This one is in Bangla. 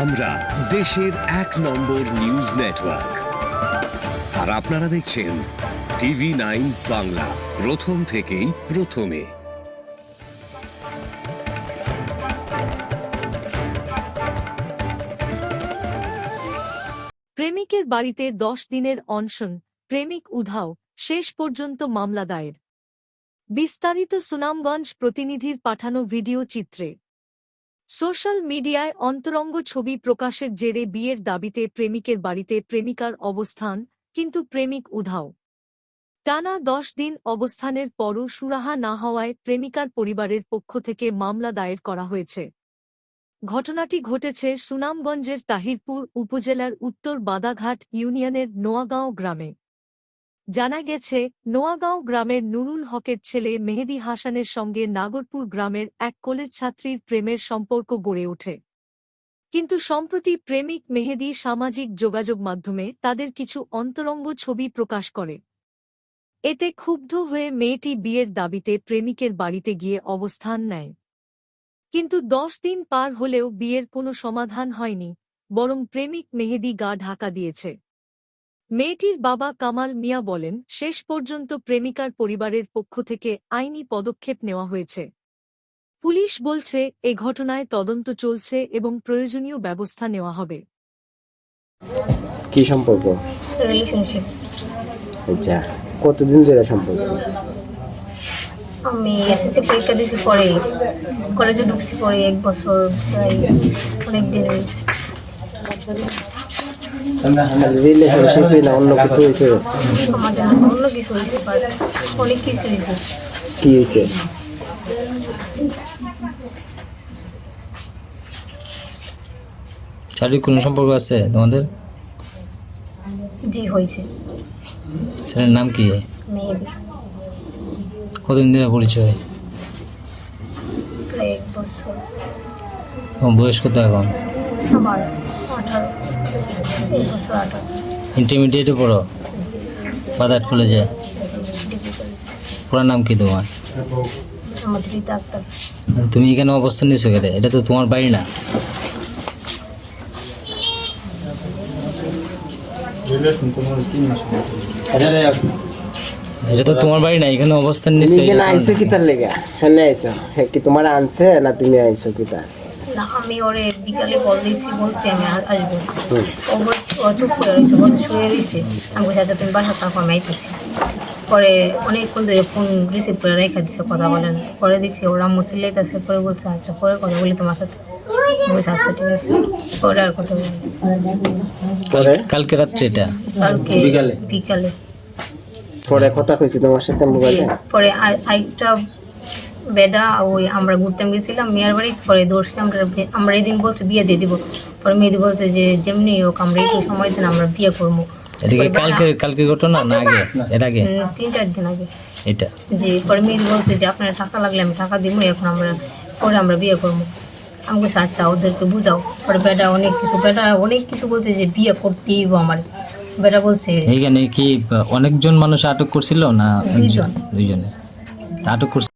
আমরা দেশের এক নম্বর নিউজ নেটওয়ার্ক আর আপনারা দেখছেন টিভি নাইন বাংলা, প্রথম থেকেই প্রথমে। প্রেমিকের বাড়িতে দশ দিনের অনশন, প্রেমিক উধাও, শেষ পর্যন্ত মামলা দায়ের। বিস্তারিত সুনামগঞ্জ প্রতিনিধির পাঠানো ভিডিও চিত্রে। সোশ্যাল মিডিয়ায় অন্তরঙ্গ ছবি প্রকাশের জেরে বিয়ের দাবিতে প্রেমিকের বাড়িতে প্রেমিকার অবস্থান, কিন্তু প্রেমিক উধাও। টানা দশ দিন অবস্থানের পরও সুরাহা না হওয়ায় প্রেমিকার পরিবারের পক্ষ থেকে মামলা দায়ের করা হয়েছে। ঘটনাটি ঘটেছে সুনামগঞ্জের তাহিরপুর উপজেলার উত্তর বাদাঘাট ইউনিয়নের নোয়াগাঁও গ্রামে। জানা গেছে, নোয়াগাঁও গ্রামের নুরুল হকের ছেলে মেহেদি হাসানের সঙ্গে নাগরপুর গ্রামের এক কলেজ ছাত্রীর প্রেমের সম্পর্ক গড়ে ওঠে। কিন্তু সম্প্রতি প্রেমিক মেহেদি সামাজিক যোগাযোগ মাধ্যমে তাদের কিছু অন্তরঙ্গ ছবি প্রকাশ করে। এতে ক্ষুব্ধ হয়ে মেয়েটি বিয়ের দাবিতে প্রেমিকের বাড়িতে গিয়ে অবস্থান নেয়। কিন্তু দশ দিন পার হলেও বিয়ের কোনো সমাধান হয়নি, বরং প্রেমিক মেহেদি গা ঢাকা দিয়েছে। মেয়েটির বাবা কামাল মিয়া বলেন শেষ পর্যন্ত প্রেমিকার পরিবারের পক্ষ থেকে আইনি পদক্ষেপ নেওয়া হয়েছে। পুলিশ বলছে এ ঘটনায় তদন্ত চলছে এবং প্রয়োজনীয় ব্যবস্থা নেওয়া হবে। কি সম্পর্ক? রিলেশনশিপ আচ্ছা কতদিন ধরে সম্পর্ক? আমি এসএসসি পরীক্ষা দিয়েছি পরে কলেজে ঢুকছি পরে এক বছর প্রায় অনেক দিন হয়েছে। রিলেশনশিপ না অন্য কিছু হয়েছে অন্য কিছু হয়েছে অনেক কিছু হয়েছে কি হয়েছে শারীরিক কোনো সম্পর্ক আছে তোমাদের? জি হয়েছে। ছেলের নাম কি? কতদিন ধরে পরিচয়? প্রায় এক বছর। বয়স কত এখন? আঠারো। ইন্টারমিডিয়েটে পড়ো। বাদাট কলেজে পুরো নাম কি তোমার? তুমি এখানে অবস্থান নিয়েছো কেটে এটা তো তোমার বাড়ি না। এটা তো তোমার বাড়ি না, এখানে অবস্থান আইছো কি তার লেগে? শুনে আইছো। কি তোমার আনছে না তুমি আইছো কি তার? না আমি ওরে বিকালে কল দিয়েছি বলছি আমি আসব। ও বলছে ও চুপ করে রয়েছে বলতে শুয়ে রয়েছে। আমি বলছি আচ্ছা তুমি বাসা তারপর আমি আইতেছি। পরে অনেকক্ষণ ধরে ফোন রিসিভ করে রেখে দিছে কথা বলেন পরে দেখছি ওরা মুসিলাইতেছে পরে বলছে আচ্ছা পরে কথা বলি তোমার সাথে। আমি বলছি আচ্ছা ঠিক আছে। পরে আর কথা বলি কালকে রাত্রে এটা? কালকে বিকালে। পরে কথা কইছি তোমার সাথে মোবাইলে? পরে আরেকটা বেডা ওই আমরা ঘুরতে গেছিলাম মেয়ের বাড়ি পরে ধরছি আমরা আমরা এই দিন বলছে বিয়ে দিয়ে দিব। পরে মেয়েদি বলছে যে যেমনি হোক আমরা একটু সময় দেন আমরা বিয়ে করব। কালকে কালকে ঘটনা না আগে? এর আগে? তিন চার দিন আগে। এটা? যে পরে মেয়েদি বলছে যে আপনার টাকা লাগলে আমি টাকা দিব এখন আমরা পরে আমরা বিয়ে করব। আমি বলছি আচ্ছা ওদেরকে বুঝাও। পরে বেটা অনেক কিছু বেটা অনেক কিছু বলছে যে বিয়ে করতেই আমার। বেটা বলছে এইখানে কি অনেকজন মানুষ আটক করছিল না দুইজন। দুইজনে। আটক করছে